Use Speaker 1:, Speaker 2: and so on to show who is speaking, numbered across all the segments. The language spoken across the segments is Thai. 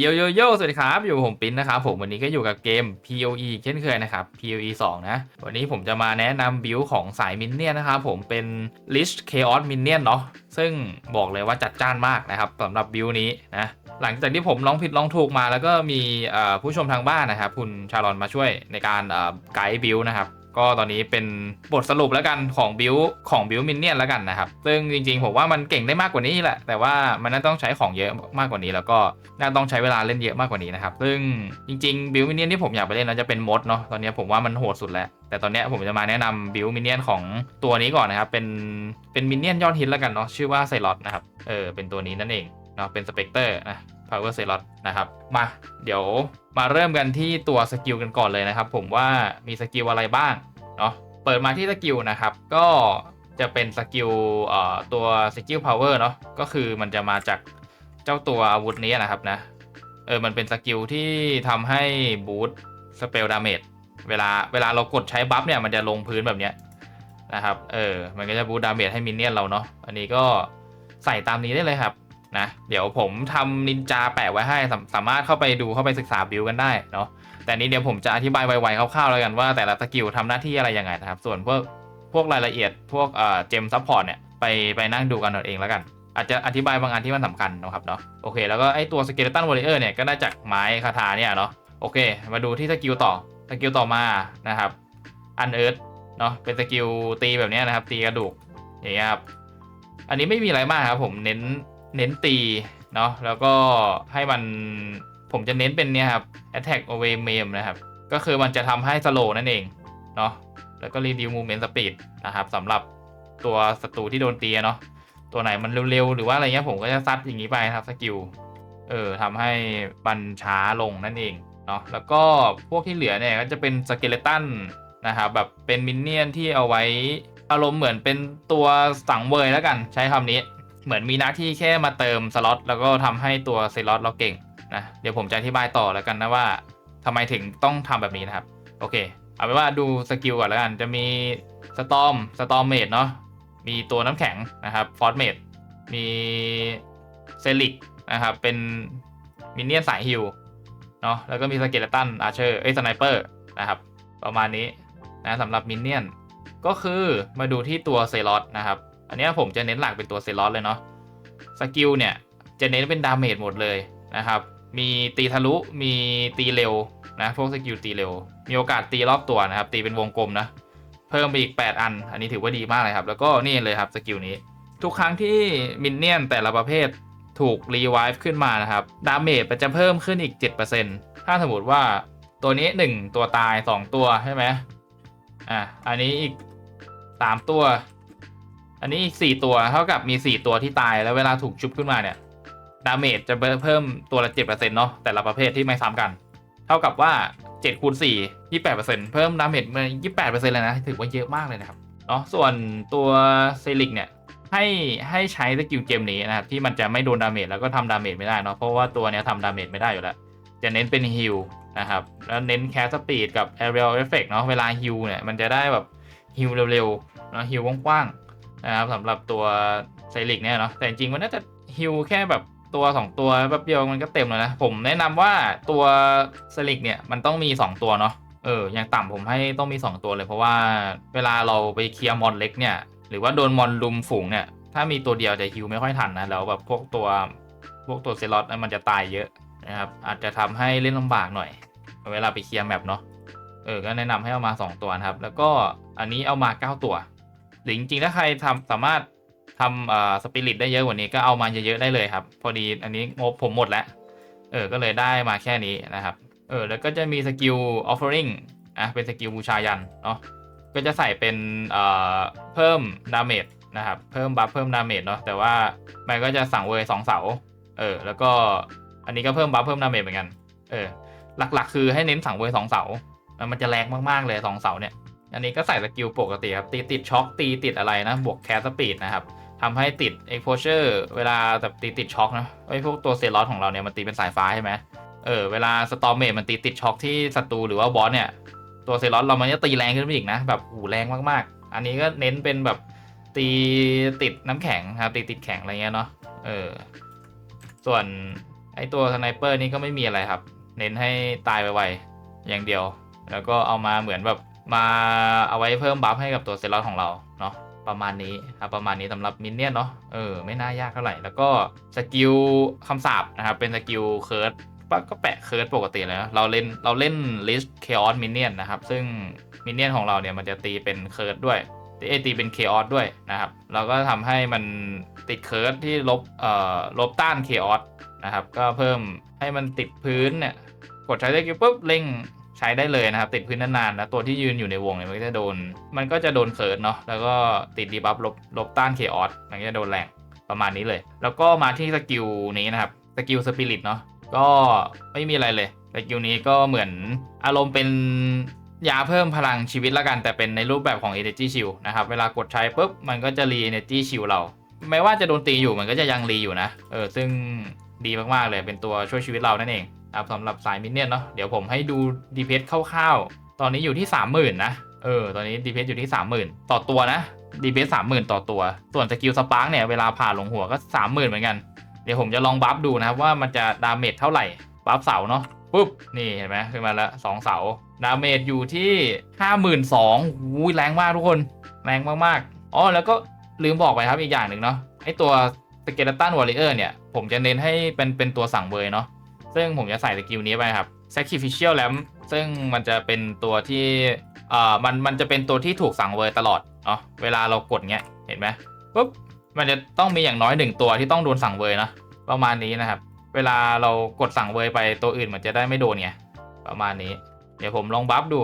Speaker 1: โยโยโยสวัสดีครับ อยู่ผมปิ้นนะครับผมวันนี้ก็อยู่กับเกม POE เช่นเคยนะครับ POE 2 นะ วันนี้ผมจะมาแนะนำบิลของสายมินเนี่ยนนะครับผมเป็น List Chaos Minion เนาะซึ่งบอกเลยว่าจัดจ้านมากนะครับสำหรับบิลนี้นะหลังจากที่ผมลองผิดลองถูกมา แล้วก็มีผู้ชมทางบ้านนะครับ คุณชาลอนมาช่วยในการไกด์บิลนะครับ ก็ตอนนี้เป็นบทสรุปแล้วกันของบิลของบิลมินเนี่ยนแล้วกันนะครับ ซึ่งจริงๆ ผมว่ามันเก่งได้มากกว่านี้แหละ แต่ว่ามันน่าต้องใช้ของเยอะมากกว่านี้ แล้วก็น่าต้องใช้เวลาเล่นเยอะมากกว่านี้นะครับ ซึ่งจริงๆบิลมินเนี่ยนที่ผมอยากไปเล่นน่าจะเป็นมดเนาะ ตอนนี้ผมว่ามันโหดสุดแล้ว แต่ตอนเนี้ยผมจะมาแนะนำบิลมินเนี่ยนของตัวนี้ก่อนนะครับ เป็นเป็นมินเนี่ยนยอดฮิตแล้วกันเนาะ ชื่อว่าไซรอตนะครับ เออ เป็นตัวนี้นั่นเองเนาะ เป็นสเปกเตอร์นะ Power s e l o t นะครับ มาเดี๋ยวมาเริ่มกันที่ตัวสกิลกันก่อนเลยนะครับ ผมว่ามีสกิลอะไรบ้างเนาะเปิดมาที่สกิลนะครับ ก็จะเป็นสกิลเอ่อตัวสกิลพาวเวอร์เนาะก็คือมันจะมาจากเจ้าตัวอาวุธนี้นะครับนะเออมันเป็นสกิลที่ทำให้บูตสเปลดาเมจเวลาเวลาเรากดใช้บัฟเนี่ยมันจะลงพื้นแบบเนี้ยนะครับ เออ มันก็จะบูดาเมจให้มินเนี่ยนเราเนาะ อันนี้ก็ใส่ตามนี้ได้เลยครับ นะ เดี๋ยวผมทำนินจาแปะไว้ให้สาสามารถเข้าไปดูเข้าไปศึกษาบิวกันได้เนาะแต่นี้เดี๋ยวผมจะอธิบายไวๆคร่าวๆแล้วกันว่าแต่ละสกิลทำหน้าที่อะไรยังไงนะครับ ส่วนพวกพวกรายละเอียดพวกเอ่อเจมซัพพอร์ตเนี่ยไปไปนั่งดูกันเอาเองแล้วกัน อาจจะอธิบายบางอันที่มันสำคัญนะครับเนาะโอเคแล้วก็ไอตัวสเกเลตันวอริเออร์เนี่ยก็ได้จากไม้คาถาเนี่ยเนาะโอเค มาดูที่สกิลต่อสกิลต่อมานะครับอันเอิร์ธเนาะเป็นสกิลตีแบบนี้นะครับตีกระดูกอย่างเงี้ยครับอันนี้ไม่มีอะไรมากครับผมเน้น เน้นตีเนาะแล้วก็ให้มันผมจะเน้นเป็นเนี่ยครับ attack away meme นะครับ ก็คือมันจะทำให้ slow นั่นเองเนาะแล้วก็ reduce movement speed นะครับสำหรับตัวศัตรูที่โดนตีเนาะตัวไหนมันเร็วๆ หรือว่าอะไรเงี้ยผมก็จะซัดอย่างนี้ไปครับสกิลเออทำให้บันช้าลงนั่นเองเนาะแล้วก็พวกที่เหลือเนี่ยก็จะเป็นสเกเลตันนะครับแบบเป็นมินเนี่ยนที่เอาไว้อารมณ์เหมือนเป็นตัวสังเวยแล้วกันใช้คำนี้ เหมือนมีหน้าที่แค่มาเติมสล็อตแล้วก็ทำให้ตัวเซล็อตเราเก่งนะเดี๋ยวผมจะอธิบายต่อแล้วกันนะว่าทำไมถึงต้องทำแบบนี้นะครับ โอเค เอาเป็นว่าดูสกิลก่อนแล้วกัน จะมีสตอมสตอมเมดเนาะมีตัวน้ำแข็งนะครับฟอร์สเมดมีเซลิกนะครับเป็นมินเนี่ยนสายฮิลเนาะแล้วก็มีสเกเลตันอาร์เชอร์เอ้สไนเปอร์นะครับประมาณนี้นะสำหรับมินเนี่ยนก็คือมาดูที่ตัวเซลอตนะครับ อันนี้ผมจะเน้นหลักเป็นตัวเซลอตเลยเนาะสกิลเนี่ยจะเน้นเป็นดาเมจหมดเลยนะครับ มีตีทะลุมีตีเร็วนะพวกสกิลตีเร็ว มีโอกาสตีรอบตัวนะครับ ตีเป็นวงกลมนะ เพิ่มไปอีก 8 อัน อันนี้ถือว่าดีมากเลยครับ แล้วก็นี่เลยครับสกิลนี้ ทุกครั้งที่มินเนี่ยนแต่ละประเภทถูกรีไวฟ์ขึ้นมานะครับ ดาเมจจะเพิ่มขึ้นอีก 7%ถ้าสมมติว่าตัวนี้ 1 ตัวตาย 2 ตัวใช่ไหมอะอันนี้อีก 3 ตัว อันนี้อีก4ตัวเท่ากับมี4ตัวที่ตายแล้วเวลาถูกชุบขึ้นมาเนี่ยดาเมจจะเพิ่มตัวละ7%เปอร์เซ็นต์เนาะแต่ละประเภทที่ไม่ซ้ำกัน เท่ากับว่า7คูณ4 28%เปอร์เซ็นต์เพิ่มดาเมจมา28%เปอร์เซ็นต์เลยนะถือว่าเยอะมากเลยนะครับเนาะส่วนตัวเซลิกเนี่ยให้ให้ใช้สกิลเกมนี้นะครับที่มันจะไม่โดนดาเมจแล้วก็ทำดาเมจไม่ได้เนาะเพราะว่าตัวเนี้ยทำดาเมจไม่ได้อยู่แล้ว จะเน้นเป็นฮิลนะครับแล้วเน้นแคสสปีดกับ aerial effect เนาะเวลาฮิลเนี่ยมันจะได้แบบฮิลเร็วๆเนาะฮิลกว้างๆ นะครับสำหรับตัวเซลิกเนี่ยเนาะแต่จริงๆมันน่าจะฮิลแค่แบบตัว 2 ตัวแป๊บเดียวมันก็เต็มแล้วนะ ผมแนะนำว่าตัวเซลิกเนี่ยมันต้องมี 2 ตัวเนาะเอออย่างต่ำผมให้ต้องมี 2 ตัวเลย เพราะว่าเวลาเราไปเคลียร์มอนเล็กเนี่ยหรือว่าโดนมอนลุมฝูงเนี่ยถ้ามีตัวเดียวจะฮิวไม่ค่อยทันนะแล้วแบบพวกตัวพวกตัวเซลอตมันจะตายเยอะนะครับอาจจะทำให้เล่นลำบากหน่อย เวลาไปเคลียร์แมปเนาะเออก็แนะนำให้เอามา 2 ตัวนะครับ แล้วก็อันนี้เอามา 9 ตัว หรือจริงๆถ้าใครทำสามารถทำอ่าสปิริตได้เยอะกว่านี้ก็เอามาเยอะๆได้เลยครับ พอดีอันนี้งบผมหมดแล้ว เออก็เลยได้มาแค่นี้นะครับ เออแล้วก็จะมีสกิล offering อะเป็นสกิลบูชายันเนาะก็จะใส่เป็นเอ่อเพิ่มดาเมจนะครับเพิ่มบัฟเพิ่มดาเมจเนาะแต่ว่ามันก็จะสั่งเวยสองเสาเออแล้วก็อันนี้ก็เพิ่มบัฟเพิ่มดาเมจเหมือนกันเออหลักๆ คือให้เน้นสั่งเวยสองเสามันจะแรงมากๆเลยสองเสาเนี่ย อันนี้ก็ใส่สกิลปกติครับ ตีติดช็อคตีติดอะไรนะ บวกแคสสปีดนะครับทำให้ติด exposure เวลาแบบตีติดช็อคนะไอ้พวกตัวเซลอสของเราเนี่ยมันตีเป็นสายฟ้าใช่ไหมเออเวลาสตอมเมมันตีติดช็อคที่ศัตรูหรือว่าบอสเนี่ยตัวเซลอสเรามันจะตีแรงขึ้นไปอีกนะแบบหูแรงมากๆ อันนี้ก็เน้นเป็นแบบตีติดน้ำแข็งครับตีติดแข็งอะไรเงี้ยเนาะเออส่วนไอไอตัวสไนเปอร์นี่ก็ไม่มีอะไรครับ เน้นให้ตายไวๆอย่างเดียว แล้วก็เอามาเหมือนแบบ มาเอาไว้เพิ่มบัฟให้กับตัวเซลล์ของเราเนาะประมาณนี้ครับประมาณนี้สำหรับมินเนี่ยนเนาะเออไม่น่ายากเท่าไหร่ แล้วก็สกิลคำสาปนะครับ เป็นสกิลเคิร์ดก็แปะเคิร์ดปกติเลยนะเราเล่นเราเล่นลิสเคออสมินเนี่ยนนะครับ ซึ่งมินเนี่ยนของเราเนี่ยมันจะตีเป็นเคิร์ดด้วยเอตีเป็นเคออสด้วยนะครับ เราก็ทำให้มันติดเคิร์ดที่ลบเอ่อลบต้านเคออสนะครับ ก็เพิ่มให้มันติดพื้นเนี่ย กดใช้ได้ปุ๊บเร่ง ใช้ได้เลยนะครับ ติดพื้นนานๆแล้วตัวที่ยืนอยู่ในวงเนี่ยมันก็จะโดน มันก็จะโดนเคิร์ดเนาะแล้วก็ติดดีบัฟลบลบต้านเคออสมันก็จะโดนแรงประมาณนี้เลย แล้วก็มาที่สกิลนี้นะครับสกิลสปิริตเนาะก็ไม่มีอะไรเลยสกิลนี้ก็เหมือนอารมณ์เป็นยาเพิ่มพลังชีวิตละกันแต่เป็นในรูปแบบของ Energy Shield นะครับ เวลากดใช้ปุ๊บ มันก็จะรี Energy Shield เราไม่ว่าจะโดนตีอยู่มันก็จะยังรีอยู่นะ เออ ซึ่งดีมาก ๆ เลยเป็นตัวช่วยชีวิตเรานั่นเอง ครับสำหรับสายมินเนี่ยนเนาะเดี๋ยวผมให้ดู DPS คร่าวๆ ตอนนี้อยู่ที่ 30,000 นะ เออ ตอนนี้ DPS อยู่ที่ 30,000 ต่อตัวนะ DPS 30,000ต่อตัว ส่วนสกิลสปาร์กเนี่ยเวลาผ่าลงหัวก็ 30,000 เหมือนกัน เดี๋ยวผมจะลองบัฟดูนะครับว่ามันจะดาเมจเท่าไหร่ บัฟเสาเนาะปุ๊บ นี่เห็นไหมขึ้นมาแล้วสองเสา ดาเมจอยู่ที่ห้าหมื่นสองอุ้ยแรงมากทุกคน แรงมากๆอ๋อแล้วก็ลืมบอกไปครับอีกอย่างหนึ่งเนาะไอตัวสเกเลตันวอริเออร์เนี่ย ผมจะเน้นให้เป็นเป็นตัวสั่งเบยเนาะ ซึ่งผมจะใส่สกิลนี้ไปครับ Sacrificial Lamp ซึ่งมันจะเป็นตัวที่เอ่อมันมันจะเป็นตัวที่ถูกสั่งเวยตลอดเนาะเวลาเรากดเงี้ยเห็นไหมปุ๊บมันจะต้องมีอย่างน้อยหนึ่งตัวที่ต้องโดนสั่งเวยนะประมาณนี้นะครับ เวลาเรากดสั่งเวยไปตัวอื่นมันจะได้ไม่โดนไงประมาณนี้ เดี๋ยวผมลองบัฟดู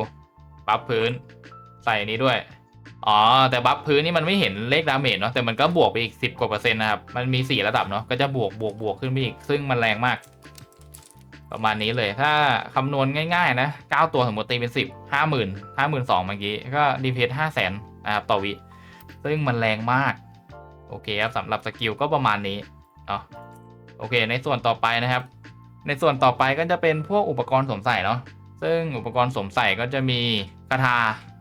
Speaker 1: บัฟพื้นใส่นี้ด้วยอ๋อแต่บัฟพื้นนี่มันไม่เห็นเลขดาเมจเนาะแต่มันก็บวกไปอีก 10กว่าเปอร์เซ็นต์นะครับ มันมี 4 ระดับเนาะก็จะบวกบวกบวกขึ้นไปอีก ซึ่งมันแรงมาก ประมาณนี้เลยถ้าคำนวณง่ายๆนะ 9 ตัวสมมติตีเป็น 10 50,000 52,000เมื่อกี้ก็ดีเพ5 0 0 0 0นะครับต่อวิ ซึ่งมันแรงมาก โอเคครับสำหรับสกิลก็ประมาณนี้เนาะโอเค ในส่วนต่อไปนะครับ ในส่วนต่อไปก็จะเป็นพวกอุปกรณ์สวมใส่เนาะซึ่งอุปกรณ์สวมใส่ก็จะมีคาถา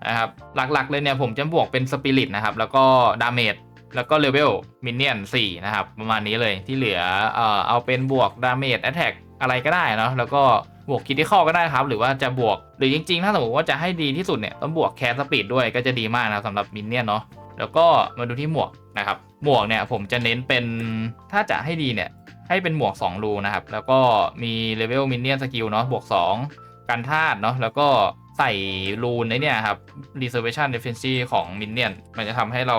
Speaker 1: นะครับหลักๆเลยเนี่ยผมจะบวกเป็นสปิริตนะครับแล้วก็ดาเมจแล้วก็เลเวลมินเนี่ยน4นะครับ ประมาณนี้เลยที่เหลือเอ่อเอาเป็นบวกดาเมจแอตแทก อะไรก็ได้เนาะแล้วก็บวกคิดที่ข้อก็ได้ครับ หรือว่าจะบวกหรือจริงๆ ถ้าสมมติว่าจะให้ดีที่สุดเนี่ยต้องบวกแคสสปีดด้วยก็จะดีมากนะสำหรับมินเนี่ยเนาะแล้วก็มาดูที่หมวกนะครับหมวกเนี่ยผมจะเน้นเป็นถ้าจะให้ดีเนี่ยให้เป็นหมวก 2 รูนะครับ แล้วก็มีเลเวลมินเนี่ยนสกิลเนาะบวก 2 กันธาตุเนาะแล้วก็ ใส่รูนในเนี่ยครับ reservation defense ของมินเนี่ยน มันจะทำให้เรา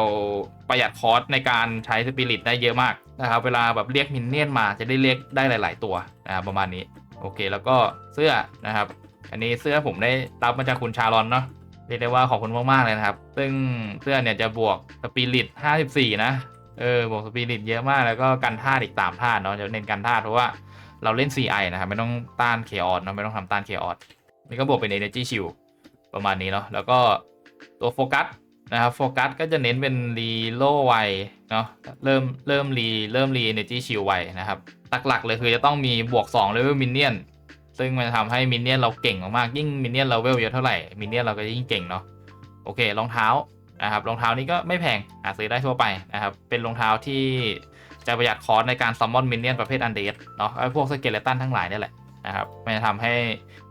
Speaker 1: ประหยัดคอสในการใช้สปิริตได้เยอะมากนะครับ เวลาแบบเรียกมินเนี่ยนมาจะได้เรียกได้หลาย ๆ ตัวนะครับประมาณนี้ โอเค แล้วก็เสื้อนะครับ อันนี้เสื้อผมได้รับมาจากคุณชาลอนเนาะเรียกได้ว่าขอบคุณมาก ๆ เลยนะครับ ซึ่งเสื้อเนี่ยจะบวกสปิริต54 นะ เออ บวกสปิริตเยอะมาก แล้วก็กันธาตุอีก3ธาตุเนาะ จะเน้นกันธาตุเพราะว่าเราเล่น CI นะครับ ไม่ต้องต้านเคออสเนาะ ไม่ต้องทำต้านเคออส นี่ก็บวกเป็น Energy Shield ประมาณนี้เนาะแล้วก็ตัวโฟกัสนะครับโฟกัสก็จะเน้นเป็นรีโลไวเนาะเริ่มเริ่มรีเริ่มรี Energy Shield ไวนะครับหลักๆเลยคือจะต้องมีบวก2 Level Minion ซึ่งมันจะทำให้มินเนี่ยนเราเก่งมากๆยิ่งมินเนี่ยนเราเวลเยอะเท่าไหร่มินเนี่ยนเราก็ยิ่งเก่งเนาะโอเครองเท้านะครับรองเท้านี้ก็ไม่แพงหาซื้อได้ทั่วไปนะครับเป็นรองเท้าที่จะประหยัดคอสในการซัมมอนมินเนี่ยนประเภทอันเดสเนาะไอ้พวกสเกเลตันทั้งหลายนี่แหละ นะครับมันจะทำให้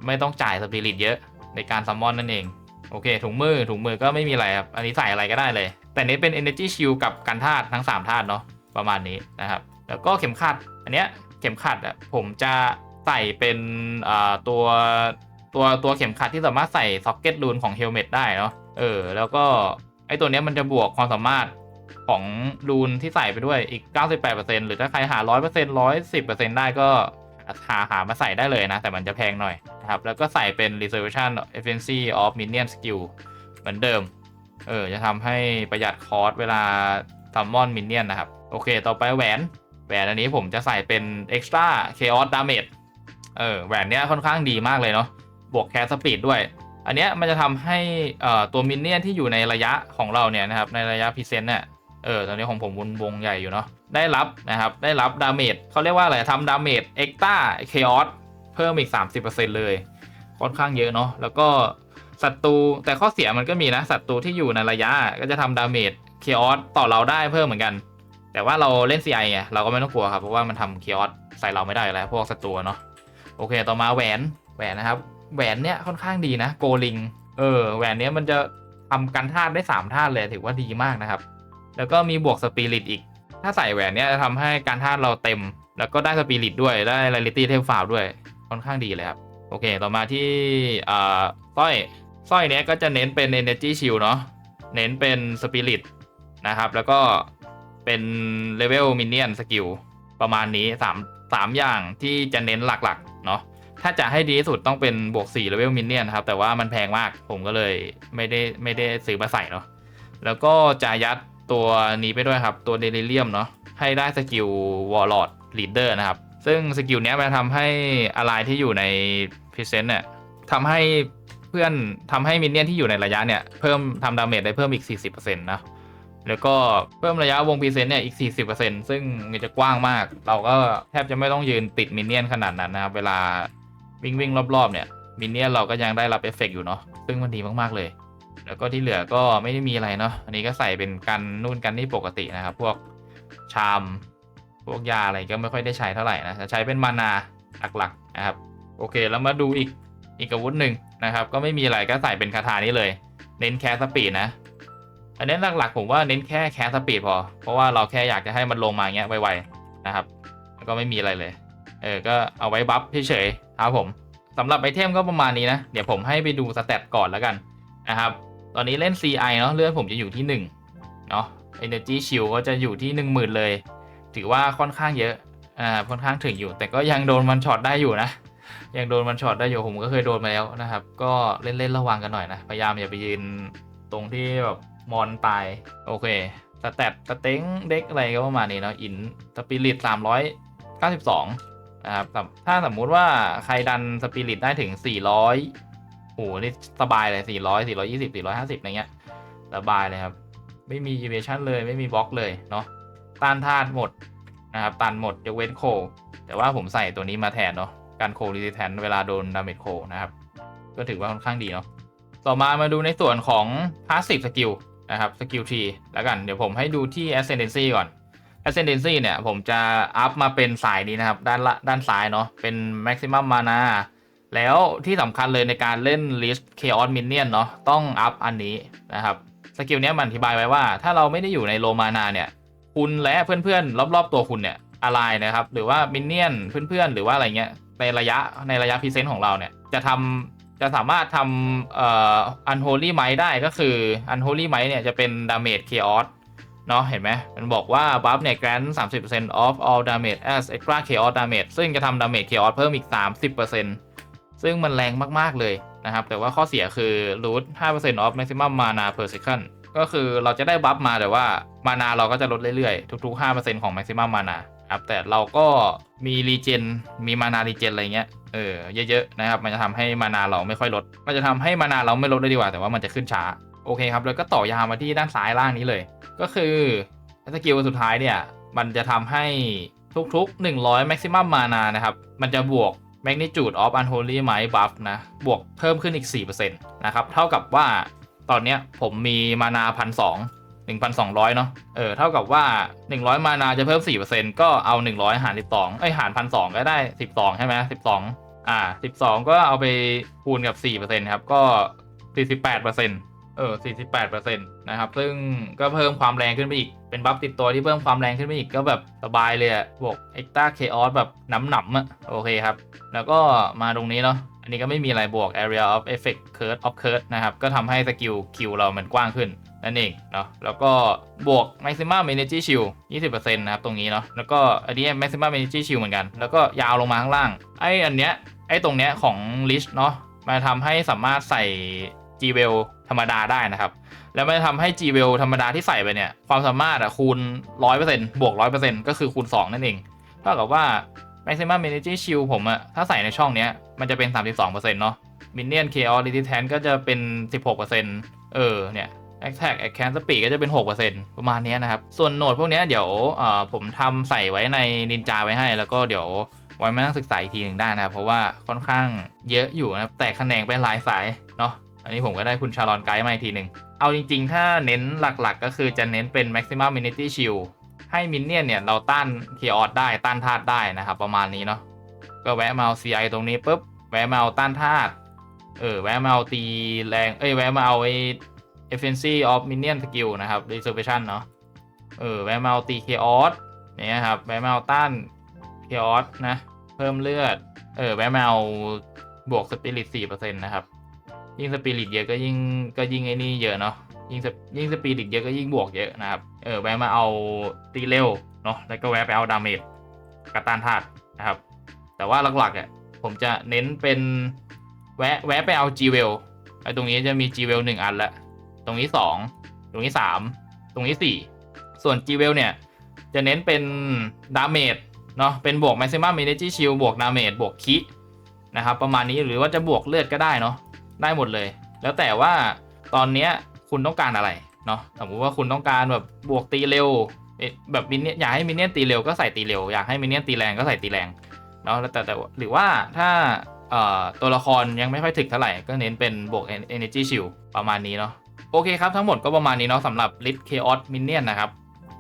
Speaker 1: ไม่ต้องจ่ายสปิริตเยอะในการซัมมอนนั่นเอง โอเค ถุงมือถุงมือก็ไม่มีอะไรครับ อันนี้ใส่อะไรก็ได้เลย แต่นี้เป็น Energy Shield กับกันธาตุทั้ง 3 ธาตุเนาะประมาณนี้นะครับ แล้วก็เข็มขัด อันเนี้ยเข็มขัดอะผมจะใส่เป็นตัวตัวตัวเข็มขัดที่สามารถใส่ซ็อกเก็ตรูนของเฮลเมตได้เนาะเออ แล้วก็ไอตัวเนี้ยมันจะบวกความสามารถของรูนที่ใส่ไปด้วยอีก 98%หรือถ้าใครหา 100% 110%ได้ก็ หาหามาใส่ได้เลยนะ แต่มันจะแพงหน่อยนะครับ แล้วก็ใส่เป็น reservation efficiency of minion skill เหมือนเดิม เออ จะทำให้ประหยัดคอสเวลาซัมมอนมินเนี่ยนนะครับ โอเค ต่อไปแหวน แหวนอันนี้ผมจะใส่เป็น extra chaos damage เออ แหวนเนี้ยค่อนข้างดีมากเลยเนาะ บวกแคสสปีดด้วย อันเนี้ยมันจะทำให้ตัวมินเนี่ยนที่อยู่ในระยะของเราเนี่ยนะครับ ในระยะพิเศษเนี่ย เออตอนนี้ของผมวนวงใหญ่อยู่เนาะได้รับนะครับ ได้รับดาเมจเขาเรียกว่าอะไรทำดาเมจเอ็กตาเคออสเพิ่มอีก 30%เลย ค่อนข้างเยอะเนาะแล้วก็ศัตรูแต่ข้อเสียมันก็มีนะศัตรูที่อยู่ในระยะก็จะทำดาเมจเคออสต่อเราได้เพิ่มเหมือนกัน แต่ว่าเราเล่น CI ไงเราก็ไม่ต้องกลัวครับเพราะว่ามันทำเคียร์ใส่เราไม่ได้อยู่แล้วพวกศัตรูเนาะโอเคต่อมาแหวนแหวนนะครับ แหวนเนี้ยค่อนข้างดีนะโกลิงเออแหวนเนี้ยมันจะทำกันธาตุได้3ธาตุเลยถือว่าดีมากนะครับ แล้วก็มีบวกสปิริตอีก ถ้าใส่แหวนเนี้ยจะทำให้การธาตุเราเต็ม แล้วก็ได้สปิริตด้วยได้ r รลิตี้เทลฟาวด้วยค่อนข้างดีเลยครับ โอเค ต่อมาที่อ่าสร้อยสร้อยเนี้ยก็จะเน้นเป็น Energy Shield เนาะเน้นเป็น Spirit นะครับ แล้วก็เป็น Level Minion Skill ประมาณนี้3 3อย่างที่จะเน้นหลักๆเนาะถ้าจะให้ดีที่สุดต้องเป็นบวก4 Level Minion ครับ แต่ว่ามันแพงมากผมก็เลยไม่ได้ไม่ได้ซื้อมาใส่เนาะแล้วก็จะยัด ตัวนี้ไปด้วยครับ ตัว Delirium เนาะให้ได้สกิล Warlord Leader นะครับ ซึ่งสกิลนี้มันทำให้อะไรที่อยู่ในพรีเซนต์เนี่ยทำให้เพื่อนทำให้มินเนี่ยนที่อยู่ในระยะเนี่ย เพิ่มทำดาเมจได้เพิ่มอีก 40%นะแล้วก็เพิ่มระยะวงพรีเซนต์เนี่ยอีก 40%ซึ่งมันจะกว้างมาก เราก็แทบจะไม่ต้องยืนติดมินเนี่ยนขนาดนั้นนะครับ เวลาวิ่งวิ่งรอบๆเนี่ยมินเนี่ยนเราก็ยังได้รับเอฟเฟกต์อยู่เนาะซึ่งมันดีมากๆเลย แล้วก็ที่เหลือก็ไม่ได้มีอะไรเนาะอันนี้ก็ใส่เป็นกันนู่นกันนี่ปกตินะครับ พวกชามพวกยาอะไรก็ไม่ค่อยได้ใช้เท่าไหร่นะจะใช้เป็นมานาหลักๆนะครับ โอเคแล้วมาดูอีกอีกอาวุธหนึ่งนะครับ ก็ไม่มีอะไรก็ใส่เป็นคาถานี้เลย เน้นแคสสปีดนะ อันนี้หลักๆผมว่าเน้นแค่แคสสปีดพอ เพราะว่าเราแค่อยากจะให้มันลงมาเงี้ยไวๆนะครับ แล้วก็ไม่มีอะไรเลย เออก็เอาไว้บัฟเฉยๆครับผมสำหรับไอเทมก็ประมาณนี้นะ เดี๋ยวผมให้ไปดูสเตตก่อนแล้วกันนะครับ ตอนนี้เล่น CI เนาะเลือดผมจะอยู่ที่1เนาะ Energy Shield ก็จะอยู่ที่ 10,000 เลย ถือว่าค่อนข้างเยอะอ่าค่อนข้างถึงอยู่ แต่ก็ยังโดนมันช็อตได้อยู่นะ ยังโดนมันช็อตได้อยู่ผมก็เคยโดนมาแล้วนะครับ ก็เล่นๆระวังกันหน่อยนะ พยายามอย่าไปยืนตรงที่แบบมอนตาย โอเคสแตตสเต็งเด็กอะไรก็ประมาณนี้เนาะอินสปิริต392นะครับถ้าสมมุติว่าใครดันสปิริตได้ถึง 400 โอ้โหนี่สบายเลย 400 420 450อะไรเงี้ยสบายเลยครับ ไม่มีอีเวชั่นเลยไม่มีบล็อกเลยเนาะต้านธาตุหมดนะครับตันหมดยกเว้นโค แต่ว่าผมใส่ตัวนี้มาแทนเนาะการโครีแทนเวลาโดนดาเมจโคนะครับ ก็ถือว่าค่อนข้างดีเนาะต่อมามาดูในส่วนของ Passive Skill นะครับ Skill Tree แล้วกันเดี๋ยวผมให้ดูที่ Ascendancy ก่อน Ascendancy เนี่ยผมจะอัพมาเป็นสายนี้นะครับ ด้านละด้านซ้ายเนาะเป็น Maximum Mana แล้วที่สำคัญเลยในการเล่น List Chaos Minion เนาะต้องอัพอันนี้นะครับสกิลนี้มันอธิบายไว้ว่า ถ้าเราไม่ได้อยู่ในโลมานาเนี่ย คุณและเพื่อนๆ รอบๆตัวคุณเนี่ยอะไรนะครับ หรือว่ามินเนี่ยนเพื่อนๆ หรือว่าอะไรเงี้ยในระยะในระยะพรีเซนต์ของเราเนี่ย จะทำจะสามารถทำเอ่ออันโฮลี่ไมได้ก็คืออันโฮลี่ไมเนี่ยจะเป็นดาเมจเคออสเนาะเห็นไหมมันบอกว่าบัฟเนี่ย grant 30% of all damage as extra chaos damage ซึ่งจะทำดาเมจ chaos เพิ่มอีก30%ซึ่ ซึ่งมันแรงมากๆเลยนะครับ แต่ว่าข้อเสียคือ root 5% of maximum mana per second ก็คือเราจะได้บัฟมาแต่ว่ามานาเราก็จะลดเรื่อยๆ ทุก ๆ 5%ของ maximum mana ครับแต่เราก็มีรีเจนมีมานารีเจนอะไรเงี้ยเออเยอะๆนะครับ มันจะทำให้มานาเราไม่ค่อยลด มันจะทำให้มานาเราไม่ลดเลยดีกว่า แต่ว่ามันจะขึ้นช้า โอเคครับ แล้วก็ต่อยาวมาที่ด้านซ้ายล่างนี้เลย ก็คือสกิลสุดท้ายเนี่ย มันจะทำให้ทุกๆ 100 maximum mana นะครับ มันจะบวก magnitude of unholy might buff นะบวกเพิ่มขึ้นอีก 4%นะครับเท่ากับว่าตอนเนี้ยผมมีมานาพันสองหนึ่งพันสองร้อยเนาะเออเท่ากับว่าหนึ่งร้อยมานาจะเพิ่มสี่เปอร์เซ็นต์ก็เอาหนึ่งร้อยหารสิบสองเอ้ยหารพันสองก็ได้สิบสองใช่ไหมสิบสองอ่าสิบสองก็เอาไปคูณกับสี่เปอร์เซ็นต์ครับก็สี่สิบแปดเปอร์เซ็นต์เออสี่สิบแปดเปอร์เซ็นต์นะครับซึ่งก็เพิ่มความแรงขึ้นไปอีก เป็นบัฟติดตัวที่เพิ่มความแรงขึ้นไปอีกก็แบบสบายเลยอะบวกเอ็กตาเคออสแบบหนำหนำอะโอเคครับ แล้วก็มาตรงนี้เนาะอันนี้ก็ไม่มีอะไรบวก area of effect curve of curve นะครับ ก็ทำให้สกิลคิวเรามันกว้างขึ้นนั่นเองเนาะแล้วก็บวก maximum energy shield 20%นะครับ ตรงนี้เนาะแล้วก็อันนี้ maximum energy shield เหมือนกัน แล้วก็ยาวลงมาข้างล่าง ไออันเนี้ยไอตรงเนี้ยของ list เนาะมาทำให้สามารถใส่ g w e l ธรรมดาได้นะครับ แล้วมันจะทำให้ g w e l ธรรมดาที่ใส่ไปเนี่ย ความสามารถอะคูณ 100%บวก 100%ก็คือคูณ 2 นั่นเองเท่ากับว่า maximum energy shield ผมอะถ้าใส่ในช่องเนี้ยมันจะเป็น 32%เนาะ minion chaos resistance ก็จะเป็น 16%เออเนี่ย attack attack speed ก็จะเป็น 6%ประมาณนี้นะครับ ส่วนโหนดพวกนี้เดี๋ยวผมทำใส่ไว้ในนินจาไว้ให้ แล้วก็เดี๋ยวไว้มานั่งศึกษาอีกทีหนึ่งได้นะครับ เพราะว่าค่อนข้างเยอะอยู่นะ แตกแขนงไปหลายสายเนาะ อันนี้ผมก็ได้คุณชาลอนไกด์มาอีกทีหนึ่ง เอาจริง ๆ ถ้าเน้นหลักๆ ก็คือจะเน้นเป็น maximum immunity shield ให้มินเนี่ยนเนี่ย เราต้านเคออสได้ต้านธาตุได้นะครับ ประมาณนี้เนาะ ก็แวะมาเอา CI ตรงนี้ปุ๊บ แวะมาเอาต้านธาตุ เออ แวะมาเอาตีแรง เอ้ย แวะมาเอาไอ้ efficiency of minion skill นะครับ reservation เนาะ เออ แวะมาเอาตีเคออสเนี่ยครับ แวะมาเอาต้านเคออสนะ เพิ่มเลือด เออ แวะมาเอาบวกสปิริตสี่เปอร์เซ็นต์นะครับ ยิ่งสปิริตเยอะก็ยิ่งก็ยิ่งไอ้นี่เยอะเนาะยิ่งสยิ่งสปิริตเยอะก็ยิ่งบวกเยอะนะครับ เออแวะมาเอาตีเร็วเนาะแล้วก็แวะไปเอาดาเมจกระตานธาตุนะครับ แต่ว่าหลักๆอะผมจะเน้นเป็นแวะแวะไปเอาจีเวลไอ้ตรงนี้จะมีจีเวลหนึ่งอันละ ตรงนี้สองตรงนี้สามตรงนี้สี่ส่วนจีเวลเนี่ย จะเน้นเป็นดาเมจเนาะเป็นบวก maximum energy shield บวกดาเมจบวกคินะครับประมาณนี้หรือว่าจะบวกเลือดก็ได้เนาะ ได้หมดเลย แล้วแต่ว่าตอนเนี้ยคุณต้องการอะไรเนาะสมมติว่าคุณต้องการแบบบวกตีเร็วแบบมินเนี่ยอยากให้มินเนี่ยตีเร็วก็ใส่ตีเร็วอยากให้มินเนี่ยตีแรงก็ใส่ตีแรงเนาะแต่แต่หรือว่าถ้าตัวละครยังไม่ค่อยถึกเท่าไหร่ ก็เน้นเป็นบวก energy shield ประมาณนี้เนาะโอเคครับ ทั้งหมดก็ประมาณนี้เนาะสำหรับ Lit Chaos Minion นะครับ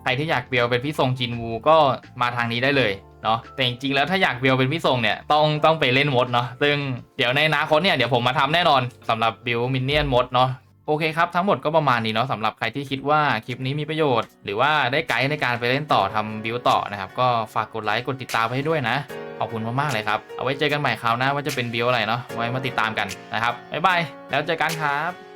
Speaker 1: ใครที่อยากเบียวเป็นพี่ทรงจินวูก็มาทางนี้ได้เลย เนาะแต่จริงๆแล้วถ้าอยากเบียวเป็นพี่ทรงเนี่ยต้องต้องไปเล่นมดเนาะซึ่งเดี๋ยวในอนาคตเนี่ยเดี๋ยวผมมาทำแน่นอนสำหรับบิวมินเนี่ยนมดเนาะโอเคครับ ทั้งหมดก็ประมาณนี้เนาะสำหรับใครที่คิดว่าคลิปนี้มีประโยชน์ หรือว่าได้ไกด์ในการไปเล่นต่อทำบิวต่อนะครับ ก็ฝากกดไลค์กดติดตามให้ด้วยนะ ขอบคุณมาก ๆ เลยครับ เอาไว้เจอกันใหม่คราวหน้าว่าจะเป็นบิวอะไรเนาะไว้มาติดตามกันนะครับบ๊ายบายแล้วเจอกันครับ